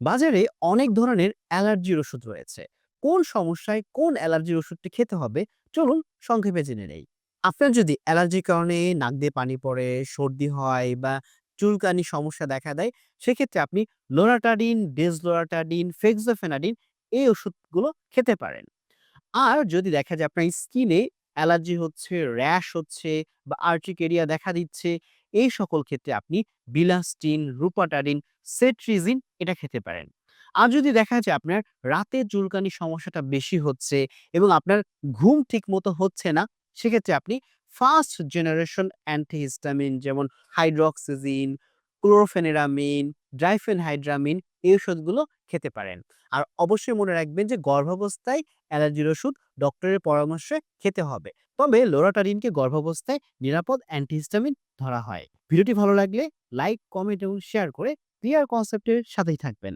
বাজারে অনেক ধরনের অ্যালার্জির ওষুধ রয়েছে। কোন সমস্যায় কোন অ্যালার্জির ওষুধটি খেতে হবে? চলুন সংক্ষেপে জেনে নেই। আপনার যদি অ্যালার্জির কারণে নাক দিয়ে পানি পড়ে, সর্দি হয় বা চুলকানি সমস্যা দেখা দেয়, সেক্ষেত্রে আপনি লোরাটাডিন, ডেসলোরাটাডিন, ফেক্সোফেনাডিন এই ওষুধগুলো খেতে পারেন। আর যদি দেখা যায় আপনার স্কিনে অ্যালার্জি হচ্ছে, র‍্যাশ হচ্ছে বা আর্ট্রিক এরিয়া দেখা দিচ্ছে, এই সকল ক্ষেত্রে আপনি বিলাস্টিন, রুপাটারিন, সেট্রিজিন এটা খেতে পারেন। আর যদি দেখা যায় আপনার রাতে চুলকানির সমস্যাটা বেশি হচ্ছে এবং আপনার ঘুম ঠিক মতো হচ্ছে না, সেক্ষেত্রে আপনি ফার্স্ট জেনারেশন অ্যান্টিহিস্টামিন যেমন হাইড্রোক্সিজিন, ক্লোরফেনিরামিন, ডাইফেনহাইড্রামিন এই ওষুধগুলো খেতে পারেন। আর অবশ্যই মনে রাখবেন যে গর্ভাবস্থায় অ্যালার্জির ওষুধ ডক্টরের পরামর্শে খেতে হবে। তবে লোরাটারিনকে গর্ভাবস্থায় নিরাপদ অ্যান্টিহিস্টামিন ধরা হয়। ভিডিওটি ভালো লাগলে লাইক, কমেন্ট এবং শেয়ার করে ক্লিয়ার কনসেপ্টের সাথেই থাকবেন।